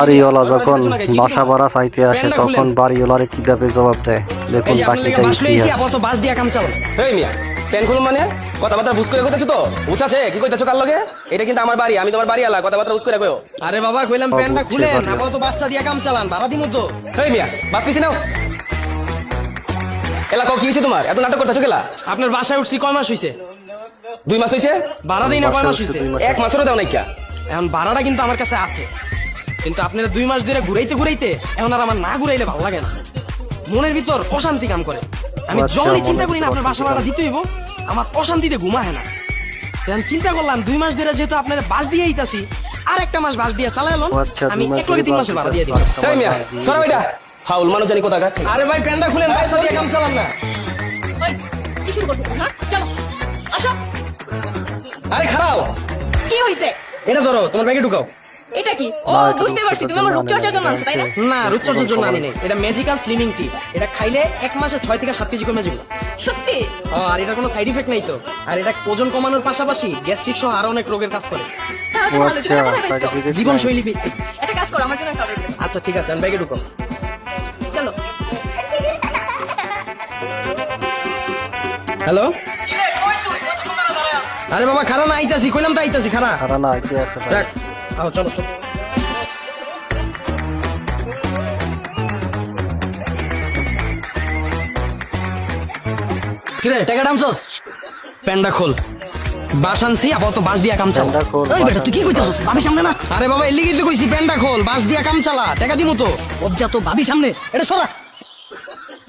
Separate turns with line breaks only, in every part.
বাড়িওয়ালা যখন বাসা ভাড়া চাইতে আসে তখন বাড়িওয়ালারে কীভাবে জবাব দেয়? দেখুন বাকিটা ইতিহাস
বাস দিয়া কাম চালান
এই মিয়া প্যান খুলুন মানে? কথাবার্তা বুঝ করে কইতেছো তো? বুঝ আছে? কি কইতেছো কার লগে? এটা কিন্তু আমার বাড়ি আমি তোমার বাড়ি আলা কথাবার্তা বুঝ করে কইও।
আরে বাবা কইলাম প্যান্টটা খুলেন আপাতত বাসটা দিয়া কাম চালান ভাড়া দিমু তো।
এই মিয়া বাস পিছি নাও। এলা কও কি হইছে তোমার? এত নাটক করতেছো কেলা?
আপনার বাসায় উঠছি কয় মাস হইছে?
দুই মাস হইছে?
ভাড়া দিই না কয় মাস হইছে?
এক মাসেরও দাও নাই কিয়া
এখন ভাড়াটা কিন্তু আমার কাছে আছে। কিন্তু আপনারা দুই মাস ধরে ঘুরাইতে ঘুরাইতে এখন আর আমার না ঘুরাইলে ভালো লাগে না। মনের ভিতর অশান্তি কাম করে। আমি
আচ্ছা,
যখনই চিন্তা করি না আপনার বাসা ভাড়া দিতে হইব আমার অশান্তিতে ঘুমা হয় না এখন চিন্তা করলাম দুই মাস ধরে যেহেতু আপনার বাস দিয়ে আইতাছি আর একটা মাস বাস দিয়ে চালাই এলাম
আচ্ছা
আমি এক লগে তিন মাসের ভাড়া দিয়ে দিই
এই মিয়া সরো এটা ফাউল মানুষ জানি কোথা
আরে ভাই প্যান্ডা খুলেন বাসটা দিয়ে কাম চালাম না।
ওই, কি শুরু করছ হ্যাঁ চলো আসো।
আরে খারাও।
কি হয়েছে
এটা ধরো তোমার ব্যাগে ঢুকাও।
এটা কি? ও বুঝতে পারছি তুমি আমার রূপচর্চার জন্য আনছো তাই না?
না রূপচর্চার জন্য আনি নাই এটা ম্যাজিক্যাল স্লিমিং টি এটা খাইলে এক মাসে ছয় থেকে সাত কেজি কমে যাবে।
সত্যি?
ও, আর এটা কোনো সাইড ইফেক্ট নাই তো আর এটা ওজন কমানোর পাশাপাশি গ্যাস্ট্রিক সহ আরও অনেক রোগের কাজ করে।
আচ্ছা
জীবন শৈলী
একটা কাজ করো আমার জন্য
আচ্ছা ঠিক আছে আমি ব্যাগে ঢুকো।
চলো।
হ্যালো? আরে বাবা খারা না আইতাছি কইলাম তো আইতাছি খারা।
খারা না আইতে আছে
চলো চলো। কিরে টাকা ডামছস? প্যান্ডা খোল। বাস আনছি আপাতত বাস দিয়া কাম চালা। বেটা তুই কি কইতাছস? ভাবি সামনে না? আরে বাবা এলি গিয়ে কইছি প্যান্ডা খোল বাস দিয়া কাম চালা টাকা দিমু তো। অবজা তো ভাবি সামনে এটা সরা।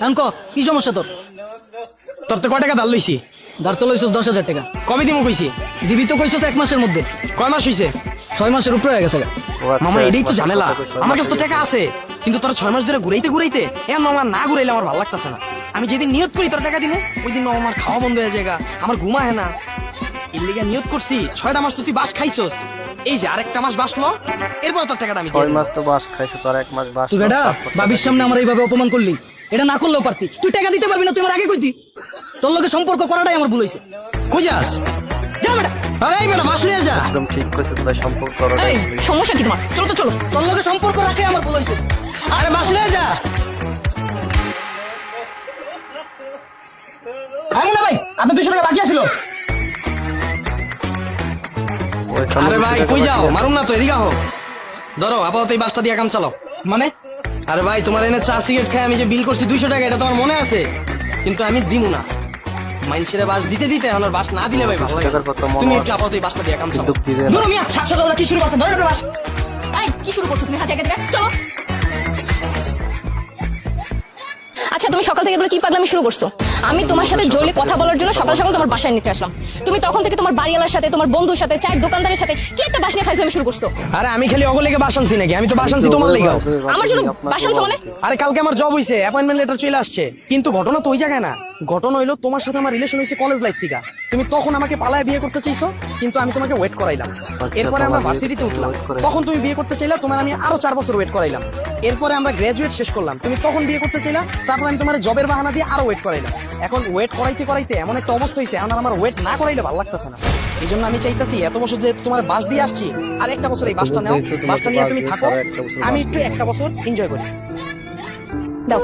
এখন ক কি সমস্যা তোর? তোর তো কয় টাকা ধার লইছি? ধার তো লইছস দশ হাজার টাকা। কবে দিমু কইছি? দিবি তো কইছস এক মাসের মধ্যে। কয় মাস হইছে? ছয় মাসের উপরে হয়ে গেছে।
আচ্ছা,
মামা এটাই তো ঝামেলা। আমার কাছে তো টাকা আছে কিন্তু তোর ছয় মাস ধরে ঘুরাইতে ঘুরাইতে এ মামা না ঘুরাইলে আমার ভালো লাগতেছে না। আমি যেদিন নিয়ত করি তোর টাকা দিমু ওই দিন আমার খাওয়া বন্ধ হয়ে যায় আমার ঘুমা হয় না। এর লিগে নিয়ত করছি ছয়টা মাস তো তুই বাস খাইছস। এই যে আরেকটা মাস বাসলো এরপর তোর টাকাটা আমি
ছয় মাস তো বাস খাইছে তোর এক মাস বাস
তুই বেটা বাবির সামনে আমার এইভাবে অপমান করলি। এটা না করলেও পারতি। তুই টাকা দিতে পারবি না তুই আমার আগে কইতি। তোর লগে সম্পর্ক করাটাই আমার ভুল হয়েছে যাস? যা বেটা। এই বেটা বাস লিয়ে যা।
একদম ঠিক কইছে তোর সম্পর্ক করো
এই সমস্যা কি তোমার? চলো তো চলো।
তোর লগে সম্পর্ক রাখে আমার ভুল হয়েছে। আরে বাস লিয়ে যা। আরে না ভাই আপনি দুশো টাকা বাকি আছিল। আরে ভাই কই যাও?
আছে।
না তো এদিকে আহো। ধরো আপাতত এই বাসটা দিয়ে কাম চালাও। মানে? আরে ভাই তোমার এনে চা সিগারেট খাই আমি যে বিল করছি দুইশো টাকা এটা তোমার মনে আছে? কিন্তু আমি দিমু না। মাইনসেরে বাস দিতে দিতে এখন বাস না দিলে ভাই ভালো লাগে
মনে
তুমি। একটু আপাতত এই বাসটা দিয়ে কাম চালাও
কিন্তু দিবে
ধরো মিয়া সাতশো টাকা কি শুরু করছ? ধরো বাস।
এই কি শুরু করছ তুমি? হাতে একা চলো। আচ্ছা তুমি সকাল থেকে এগুলো কি পাগলামি শুরু করছ? আমি তোমার সাথে জরুরি কথা বলার জন্য সকাল সকাল তোমার বাসায় নিচে আসলাম। তুমি তখন থেকে তোমার বাড়িওয়ালার সাথে তোমার বন্ধুর সাথে চায়ের দোকানদারের সাথে কি একটা বাস নিয়ে ফাইজলামি শুরু করছ?
আরে আমি খালি অগলেগে বাস আনছি নাকি? আমি তো বাস আনছি তোমার লেগে
আমার জন্য বাস আনছো মানে?
আরে কালকে আমার জব হইছে অ্যাপয়েন্টমেন্ট লেটার চলে আসছে। কিন্তু ঘটনা তো ওই জায়গায় না। ঘটনা হইল তোমার সাথে আমার রিলেশন হয়েছে কলেজ লাইফ থেকে। তুমি তখন আমাকে পালায় বিয়ে করতে চাইছো কিন্তু আমি তোমাকে ওয়েট করাইলাম।
আচ্ছা,
এরপরে আমরা ভার্সিটিতে উঠলাম। তখন তুমি বিয়ে করতে চাইলা তোমার আমি আরও চার বছর ওয়েট করাইলাম। এরপরে আমরা গ্রাজুয়েট শেষ করলাম। তুমি তখন বিয়ে করতে চাইলা তারপর আমি তোমার জবের বাহানা দিয়ে আরও ওয়েট করাইলাম। এখন ওয়েট করাইতে করাইতে এমন একটা অবস্থা হয়েছে এখন আমার ওয়েট না করাইলে ভালো লাগতেছে না। এই জন্য আমি চাইতেছি এত বছর যে তোমার বাস দিয়ে আসছি আর একটা বছর এই বাসটা নাও বাসটা নিয়ে তুমি থাকো আমি একটু একটা বছর এনজয় করি।
দাও।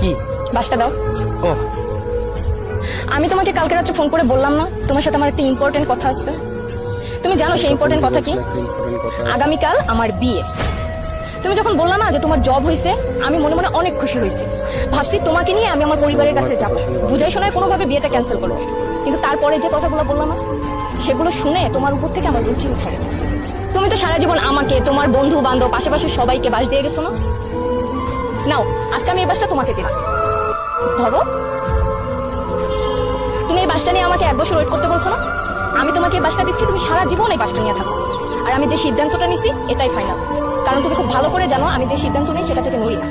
কি?
বাসটা দাও।
ও।
আমি তোমাকে কালকে রাত্রে ফোন করে বললাম না তোমার সাথে আমার একটা ইম্পর্টেন্ট কথা আছে। তুমি জানো সেই ইম্পর্টেন্ট কথা কি। আগামীকাল আমার বিয়ে। তুমি যখন বললা না যে তোমার জব হয়েছে আমি মনে মনে অনেক খুশি হয়েছি ভাবছি তোমাকে নিয়ে আমি আমার পরিবারের কাছে যাব। বুঝাই শোনায় কোনোভাবে বিয়েটা ক্যান্সেল করব কিন্তু তারপরে যে কথাগুলো বললাম না, সেগুলো শুনে তোমার উপর থেকে আমার রুচি উঠে গেছে। তুমি তো সারা জীবন আমাকে, তোমার বন্ধু বান্ধব আশেপাশে সবাইকে বাস দিয়ে গেছো না? নাও, আজকে আমি এই বাসটা তোমাকে দিলাম। ধরো, তুমি এই বাসটা নিয়ে আমাকে এক বছর ওয়েট করতে বলছো না? আমি তোমাকে এই বাসটা দিচ্ছি, তুমি সারা জীবন এই বাসটা নিয়ে থাকো। আর আমি যে সিদ্ধান্তটা নিছি, এটাই ফাইনাল কারণ তুমি খুব ভালো করে জানো আমি যে সিদ্ধান্ত নিই সেটা থেকে নড়ি না।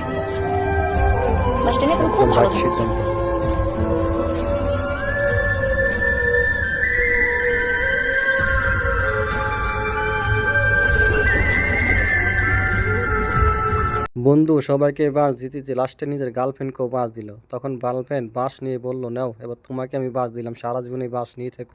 বাসটা নিয়ে তুমি খুব ভালো
সিদ্ধান্ত। বন্ধু সবাইকে বাস দিতে দিতে লাস্টে নিজের গার্লফ্রেন্ডকেও বাস দিল। তখন গার্লফ্রেন্ড বাস নিয়ে বলল নাও এবার তোমাকে আমি বাস দিলাম সারা জীবন এই বাস নিয়ে থেকো।